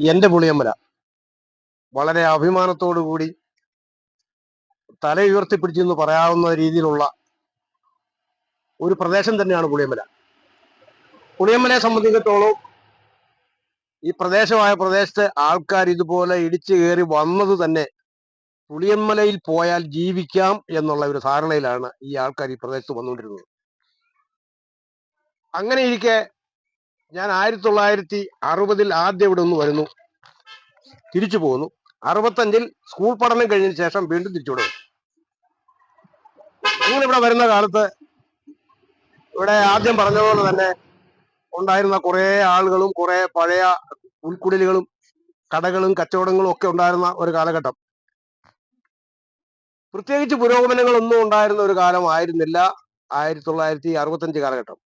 എന്റെ പുളിയമ്മല വളരെ അഭിമാനത്തോടു കൂടി തല ഉയർത്തിപ്പിടിച്ചു എന്ന് പറയാവുന്ന രീതിയിലുള്ള ഒരു പ്രദേശം തന്നെയാണ് പുളിയമ്മല പുളിയമ്മലയെ സംബന്ധിച്ചിടത്തോളം ഈ പ്രദേശമായ പ്രദേശത്തെ ആൾക്കാർ ഇതുപോലെ ഇടിച്ചു കയറി വന്നത് തന്നെ പുളിയമ്മലയിൽ പോയാൽ ജീവിക്കാം എന്നുള്ള ഒരു ധാരണയിലാണ് ഈ ആൾക്കാർ ഈ പ്രദേശത്ത് വന്നുകൊണ്ടിരുന്നത്. അങ്ങനെ ഇരിക്കെ ഞാൻ ആയിരത്തി തൊള്ളായിരത്തി അറുപതിൽ ആദ്യം ഇവിടെ ഒന്ന് വരുന്നു. തിരിച്ചു പോകുന്നു അറുപത്തഞ്ചിൽ സ്കൂൾ പഠനം കഴിഞ്ഞതിന് ശേഷം വീണ്ടും തിരിച്ചുവിടെ വന്നു. അങ്ങനെ ഇവിടെ വരുന്ന കാലത്ത് ഇവിടെ ആദ്യം പറഞ്ഞ പോലെ തന്നെ ഉണ്ടായിരുന്ന കുറെ ആളുകളും കുറെ പഴയ ഉൾക്കുടലുകളും കടകളും കച്ചവടങ്ങളും ഒക്കെ ഉണ്ടായിരുന്ന ഒരു കാലഘട്ടം. പ്രത്യേകിച്ച് പുരോഗമനങ്ങളൊന്നും ഉണ്ടായിരുന്ന ഒരു കാലമായിരുന്നില്ല ആയിരത്തി തൊള്ളായിരത്തി അറുപത്തഞ്ച് കാലഘട്ടം.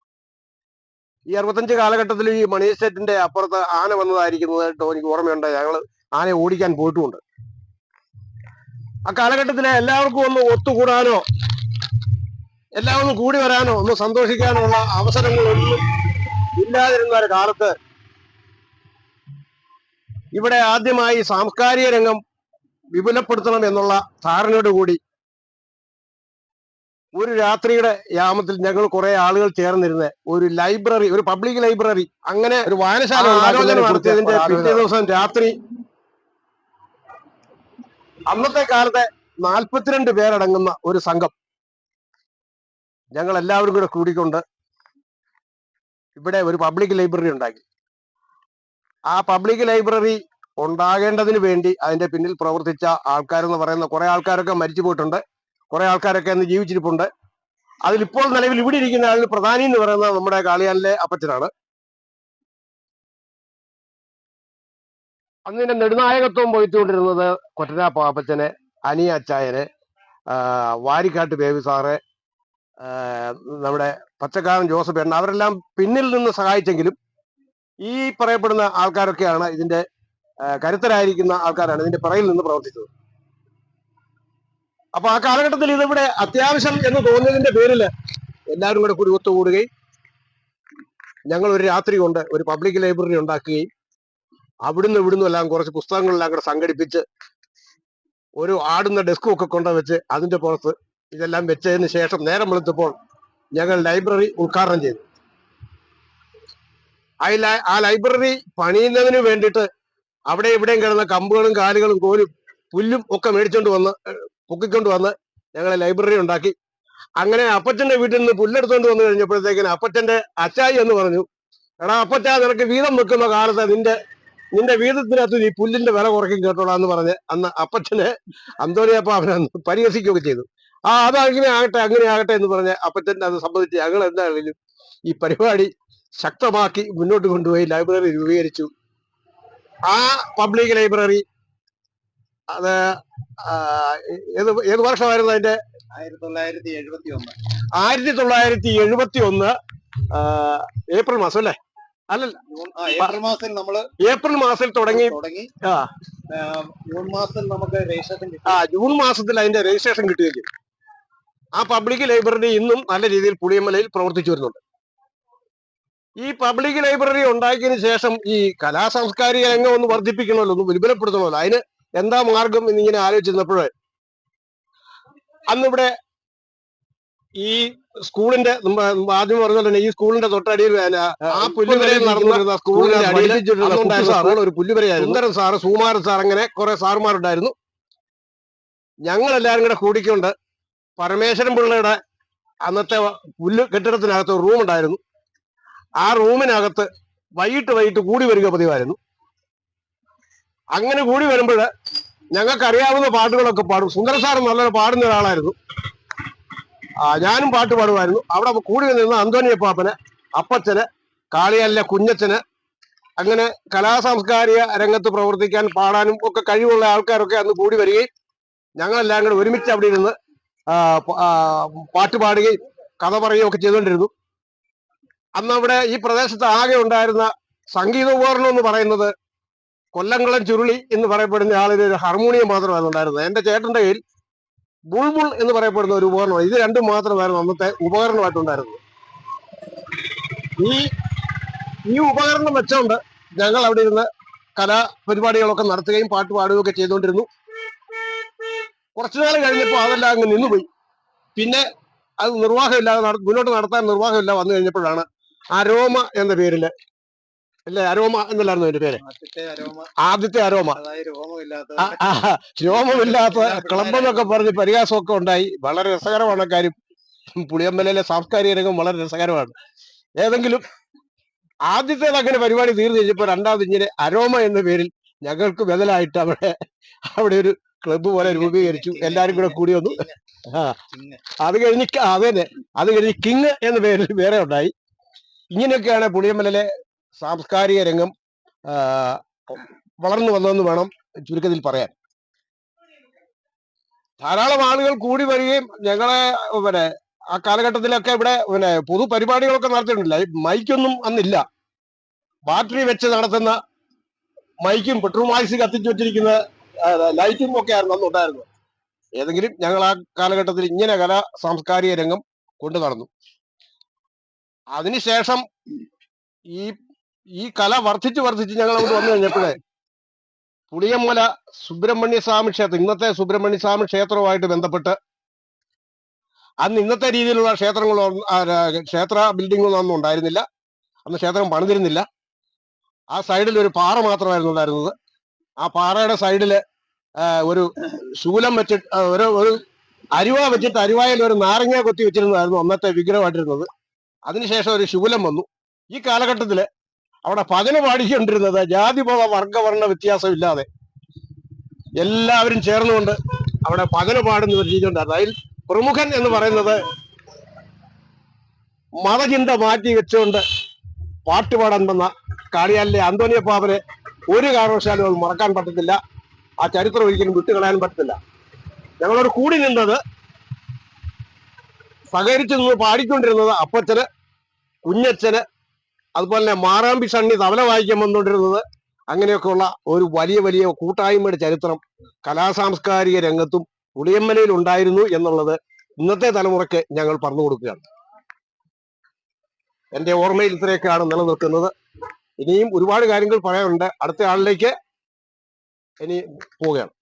ഈ അറുപത്തഞ്ച് കാലഘട്ടത്തിൽ ഈ മണി എസ്റ്റേറ്റിന്റെ അപ്പുറത്ത് ആന വന്നതായിരിക്കുന്നതായിട്ട് എനിക്ക് ഓർമ്മയുണ്ട്. ഞങ്ങൾ ആനയെ ഓടിക്കാൻ പോയിട്ടുമുണ്ട് ആ കാലഘട്ടത്തിലെ എല്ലാവർക്കും ഒന്ന് ഒത്തുകൂടാനോ എല്ലാം ഒന്ന് കൂടി വരാനോ ഒന്ന് സന്തോഷിക്കാനോ ഉള്ള അവസരങ്ങളൊന്നും ഇല്ലാതിരുന്ന ഒരു കാലത്ത് ഇവിടെ ആദ്യമായി സാംസ്കാരിക രംഗം വിപുലപ്പെടുത്തണം എന്നുള്ള ധാരണയോട് കൂടി ഒരു രാത്രിയുടെ യാമത്തിൽ ഞങ്ങൾ കുറെ ആളുകൾ ചേർന്നിരുന്ന ഒരു ലൈബ്രറി ഒരു പബ്ലിക് ലൈബ്രറി അങ്ങനെ ഒരു വായനശാല ആലോചന നടത്തിയതിന്റെ പിറ്റേ ദിവസം രാത്രി അന്നത്തെ കാലത്തെ നാൽപ്പത്തിരണ്ട് പേരടങ്ങുന്ന ഒരു സംഘം ഞങ്ങൾ എല്ലാവരും കൂടെ കൂടിക്കൊണ്ട് ഇവിടെ ഒരു പബ്ലിക് ലൈബ്രറി ഉണ്ടാക്കി. ആ പബ്ലിക് ലൈബ്രറി ഉണ്ടാകേണ്ടതിന് വേണ്ടി അതിന്റെ പിന്നിൽ പ്രവർത്തിച്ച ആൾക്കാരെന്ന് പറയുന്ന കുറെ ആൾക്കാരൊക്കെ മരിച്ചു പോയിട്ടുണ്ട്. കുറെ ആൾക്കാരൊക്കെ അന്ന് ജീവിച്ചിരിപ്പുണ്ട്. അതിലിപ്പോൾ നിലവിൽ ഇവിടെ ഇരിക്കുന്ന ആളിൽ പ്രധാനി എന്ന് പറയുന്നത് നമ്മുടെ കാളിയാനിലെ അപ്പച്ചനാണ്. അന്നിന്റെ നെടുനായകത്വം വഹിച്ചുകൊണ്ടിരുന്നത് കൊറ്റനാ പാപ്പച്ചനെ അനിയ അച്ചായന് വാരിക്കാട്ട് ബേബി സാറ് നമ്മുടെ പച്ചക്കാരൻ ജോസഫ് എണ്ണ അവരെല്ലാം പിന്നിൽ നിന്ന് സഹായിച്ചെങ്കിലും ഈ പറയപ്പെടുന്ന ആൾക്കാരൊക്കെയാണ് ഇതിന്റെ കരുത്തരായിരിക്കുന്ന ആൾക്കാരാണ് ഇതിന്റെ പിറകിൽ നിന്ന് പ്രവർത്തിച്ചത്. അപ്പൊ ആ കാലഘട്ടത്തിൽ ഇതിവിടെ അത്യാവശ്യം എന്ന് തോന്നിയതിന്റെ പേരിൽ എല്ലാവരും കൂടെ കൂടി ഒത്തുകൂടുകയും ഞങ്ങൾ ഒരു രാത്രി കൊണ്ട് ഒരു പബ്ലിക് ലൈബ്രറി ഉണ്ടാക്കുകയും അവിടുന്ന് ഇവിടുന്ന് എല്ലാം കുറച്ച് പുസ്തകങ്ങളെല്ലാം കൂടെ സംഘടിപ്പിച്ച് ഒരു ആടുന്ന ഡെസ്കും ഒക്കെ കൊണ്ടുവച്ച് അതിന്റെ പുറത്ത് ഇതെല്ലാം വെച്ചതിന് ശേഷം നേരം വെളുത്തപ്പോൾ ഞങ്ങൾ ലൈബ്രറി ഉദ്ഘാടനം ചെയ്തു. ആ ലൈബ്രറി പണിയുന്നതിന് വേണ്ടിയിട്ട് അവിടെ ഇവിടെയും കിടന്ന കമ്പുകളും കാലുകളും കോലും പുല്ലും ഒക്കെ മേടിച്ചോണ്ട് വന്ന് പൊക്കിക്കൊണ്ട് വന്ന് ഞങ്ങളെ ലൈബ്രറി ഉണ്ടാക്കി. അങ്ങനെ അപ്പച്ചന്റെ വീട്ടിൽ നിന്ന് പുല്ലെടുത്തോണ്ട് വന്നു കഴിഞ്ഞപ്പോഴത്തേക്കിന് അപ്പച്ചന്റെ അച്ചായി എന്ന് പറഞ്ഞു എടാ അപ്പച്ചാ നിനക്ക് വീതം വെക്കുന്ന കാലത്ത് നിന്റെ നിന്റെ വീതത്തിനകത്ത് നീ പുല്ലിന്റെ വില കുറയ്ക്കും കേട്ടോടാ എന്ന് പറഞ്ഞ് അന്ന് അപ്പച്ചനെ അന്തോണിയപ്പ അവനെ പരിഹസിക്കുകയൊക്കെ ചെയ്തു. ആ അത് അങ്ങനെ ആകട്ടെ അങ്ങനെ ആകട്ടെ എന്ന് പറഞ്ഞ് അപ്പച്ചൻ അത് സംബന്ധിച്ച് ഞങ്ങൾ എന്താണെങ്കിലും ഈ പരിപാടി ശക്തമാക്കി മുന്നോട്ട് കൊണ്ടുപോയി ലൈബ്രറി രൂപീകരിച്ചു. ആ പബ്ലിക് ലൈബ്രറി അത് ഏത് ഏത് വർഷമായിരുന്നു അതിന്റെ? ആയിരത്തി തൊള്ളായിരത്തി എഴുപത്തി ഒന്ന് ആയിരത്തി തൊള്ളായിരത്തി എഴുപത്തി ഒന്ന് ഏപ്രിൽ മാസം അല്ലേ? അല്ലല്ല ഏപ്രിൽ മാസത്തിൽ നമ്മൾ ഏപ്രിൽ മാസത്തിൽ തുടങ്ങി. തുടങ്ങി. ആ. ജൂൺ മാസത്തിൽ നമുക്ക് രജിസ്ട്രേഷൻ കിട്ടി. ആ ജൂൺ മാസത്തിൽ അതിന്റെ രജിസ്ട്രേഷൻ കിട്ടുകയും ആ പബ്ലിക് ലൈബ്രറി ഇന്നും നല്ല രീതിയിൽ പുളിയമലയിൽ പ്രവർത്തിച്ചു വരുന്നുണ്ട്. ഈ പബ്ലിക് ലൈബ്രറി ഉണ്ടാക്കിയതിനു ശേഷം ഈ കലാ സാംസ്കാരിക രംഗം ഒന്ന് വർദ്ധിപ്പിക്കണമല്ലോ ഒന്ന് വിപുലപ്പെടുത്തണമല്ലോ. അതിന് എന്താ മാർഗം എന്നിങ്ങനെ ആലോചിച്ചിരുന്നപ്പോൾ അന്നിവിടെ ഈ സ്കൂളിന്റെ ആദ്യം പറഞ്ഞ തന്നെ ഈ സ്കൂളിന്റെ തൊട്ടടിയിൽ ആ പുല്ലുവരെ നടന്നിരുന്ന സ്കൂളിന്റെ അടിയിൽ ഒരു പുല്ലുവരയായിരുന്നു സുന്ദരൻ സാറ് സുമാരൻ സാർ അങ്ങനെ കുറെ സാറുമാരുണ്ടായിരുന്നു. ഞങ്ങൾ എല്ലാവരും കൂടെ കൂടിക്കൊണ്ട് പരമേശ്വരൻ പിള്ളയുടെ അന്നത്തെ പുല്ല് കെട്ടിടത്തിനകത്ത് ഒരു റൂം ഉണ്ടായിരുന്നു ആ റൂമിനകത്ത് വൈകിട്ട് വൈകിട്ട് കൂടി വരിക പതിവായിരുന്നു. അങ്ങനെ കൂടി വരുമ്പോൾ ഞങ്ങൾക്ക് അറിയാവുന്ന പാട്ടുകളൊക്കെ പാടും. സുന്ദര സാർ നല്ലൊരു പാടുന്ന ഒരാളായിരുന്നു. ഞാനും പാട്ട് പാടുമായിരുന്നു. അവിടെ കൂടി നിന്ന അന്തോണിയപ്പാപ്പന് അപ്പച്ചന് കാളിയല്ല കുഞ്ഞച്ചന് അങ്ങനെ കലാസാംസ്കാരിക രംഗത്ത് പ്രവർത്തിക്കാൻ പാടാനും ഒക്കെ കഴിവുള്ള ആൾക്കാരൊക്കെ അന്ന് കൂടി വരികയും ഞങ്ങളെല്ലാം കൂടെ ഒരുമിച്ച് അവിടെ ഇരുന്ന് പാട്ട് പാടുകയും കഥ പറയുകയും ഒക്കെ ചെയ്തുകൊണ്ടിരുന്നു. അന്ന് അവിടെ ഈ പ്രദേശത്ത് ആകെ ഉണ്ടായിരുന്ന സംഗീത ഉപകരണം എന്ന് പറയുന്നത് കൊല്ലംകുളം ചുരുളി എന്ന് പറയപ്പെടുന്ന ആളിന് ഒരു ഹാർമോണിയം മാത്രമായിരുന്നു ഉണ്ടായിരുന്നത് എന്റെ ചേട്ടന്റെ കയ്യിൽ ബുൾബുൾ എന്ന് പറയപ്പെടുന്ന ഒരു ഉപകരണം ഇത് രണ്ടും മാത്രമായിരുന്നു അന്നത്തെ ഉപകരണമായിട്ടുണ്ടായിരുന്നത്. ഈ ഈ ഉപകരണം വെച്ചോണ്ട് ഞങ്ങൾ അവിടെ ഇരുന്ന് കലാപരിപാടികളൊക്കെ നടത്തുകയും പാട്ട് പാടുകയും ഒക്കെ ചെയ്തുകൊണ്ടിരുന്നു കുറച്ചുനാൾ കഴിഞ്ഞപ്പോൾ അതെല്ലാം അങ്ങ് നിന്നുപോയി. പിന്നെ അത് നിർവാഹമില്ലാതെ നട- മുന്നോട്ട് നടത്താൻ നിർവാഹമില്ല വന്നു കഴിഞ്ഞപ്പോഴാണ് അരോമ എന്ന പേരിൽ അല്ലേ? അരോമ എന്നല്ലായിരുന്നു എന്റെ പേര്? ആദ്യത്തെ അരോമ. രോമമില്ലാത്ത ക്ലബ് പറഞ്ഞ് പരിഹാസമൊക്കെ ഉണ്ടായി. വളരെ രസകരമാണ് കാര്യം. പുളിയമ്പലയിലെ സാംസ്കാരിക രംഗം വളരെ രസകരമാണ്. ഏതെങ്കിലും ആദ്യത്തേത് അങ്ങനെ പരിപാടി തീർന്നു കഴിഞ്ഞപ്പോൾ രണ്ടാമത് ഇങ്ങനെ അരോമ എന്ന പേരിൽ ഞങ്ങൾക്ക് ബദലായിട്ട് അവിടെ അവിടെ ഒരു ക്ലബ്ബ് പോലെ രൂപീകരിച്ചു. എല്ലാരും കൂടെ കൂടി വന്നു ആ അത് കഴിഞ്ഞ് അത് തന്നെ അത് കഴിഞ്ഞ് കിങ് എന്ന പേരിൽ വേറെ ഉണ്ടായി. ഇങ്ങനെയൊക്കെയാണ് പുളിയമ്പലിലെ സാംസ്കാരിക രംഗം വളർന്നു വന്നതെന്ന് വേണം ചുരുക്കത്തിൽ പറയാൻ. ധാരാളം ആളുകൾ കൂടി വരികയും ഞങ്ങളെ പിന്നെ ആ കാലഘട്ടത്തിലൊക്കെ ഇവിടെ പിന്നെ പൊതു പരിപാടികളൊക്കെ നടത്തിയിട്ടില്ല മൈക്കൊന്നും അന്നില്ല. ബാറ്ററി വെച്ച് നടത്തുന്ന മൈക്കും പെട്രോൾ മാക്സി കത്തിച്ചു വെച്ചിരിക്കുന്ന ലൈറ്റും ഒക്കെ ആയിരുന്നു അന്ന് ഉണ്ടായിരുന്നത്. ഏതെങ്കിലും ഞങ്ങൾ ആ കാലഘട്ടത്തിൽ ഇങ്ങനെ കല സാംസ്കാരിക രംഗം കൊണ്ടു നടന്നു. അതിനുശേഷം ഈ ഈ കല വർദ്ധിച്ച് വർദ്ധിച്ച് ഞങ്ങൾ അവിടെ വന്നു കഴിഞ്ഞപ്പോഴേ പുളിയമ്മല സുബ്രഹ്മണ്യ സ്വാമി ക്ഷേത്രം ഇന്നത്തെ സുബ്രഹ്മണ്യ സ്വാമി ക്ഷേത്രവുമായിട്ട് ബന്ധപ്പെട്ട് അന്ന് ഇന്നത്തെ രീതിയിലുള്ള ക്ഷേത്രങ്ങൾ ക്ഷേത്ര ബിൽഡിങ്ങൊന്നും അന്ന് ഉണ്ടായിരുന്നില്ല. അന്ന് ക്ഷേത്രം പണിതിരുന്നില്ല. ആ സൈഡിൽ ഒരു പാറ മാത്രമായിരുന്നു ഉണ്ടായിരുന്നത്. ആ പാറയുടെ സൈഡിൽ ഒരു ശൂലം വെച്ചിട്ട് ഒരു ഒരു അരുവ വെച്ചിട്ട് അരുവായിൽ ഒരു നാരങ്ങ കൊത്തി വെച്ചിരുന്നതായിരുന്നു അന്നത്തെ വിഗ്രഹമായിട്ടിരുന്നത്. അതിനുശേഷം ഒരു ശൂലം വന്നു. ഈ കാലഘട്ടത്തിൽ അവിടെ പകൽ പാടിക്കൊണ്ടിരുന്നത് ജാതിമത വർഗവർണ വ്യത്യാസമില്ലാതെ. എല്ലാവരും ചേർന്നുകൊണ്ട് അവിടെ പകൽ പാടുന്ന ഒരു രീതി ഉണ്ടായിരുന്നു അതിൽ പ്രമുഖൻ എന്ന് പറയുന്നത് മതചിന്ത മാറ്റി വെച്ചുകൊണ്ട് പാട്ടുപാടാൻ വന്ന കാളിയാലിലെ അന്തോണിയ പാപ്പനെ ഒരു കാരണവശാലും അത് മറക്കാൻ പറ്റത്തില്ല. ആ ചരിത്രം ഒരിക്കലും വിട്ടുകളയാൻ പറ്റത്തില്ല. ഞങ്ങളോട് കൂടി നിന്നത് സഹകരിച്ചു നിന്ന് പാടിക്കൊണ്ടിരുന്നത് അപ്പച്ചന് കുഞ്ഞച്ചന് അതുപോലെ തന്നെ മാറാമ്പി സണ്ണി തവല വായിക്കാൻ വന്നുകൊണ്ടിരുന്നത് അങ്ങനെയൊക്കെയുള്ള ഒരു വലിയ വലിയ കൂട്ടായ്മയുടെ ചരിത്രം കലാസാംസ്കാരിക രംഗത്തും പുളിയമ്മലയിൽ ഉണ്ടായിരുന്നു എന്നുള്ളത് ഇന്നത്തെ തലമുറയ്ക്ക് ഞങ്ങൾ പറഞ്ഞു കൊടുക്കുകയാണ്. എന്റെ ഓർമ്മയിൽ ഇത്രയൊക്കെയാണ് നിലനിൽക്കുന്നത്. ഇനിയും ഒരുപാട് കാര്യങ്ങൾ പറയാനുണ്ട്. അടുത്ത ആളിലേക്ക് ഇനി പോവുകയാണ്.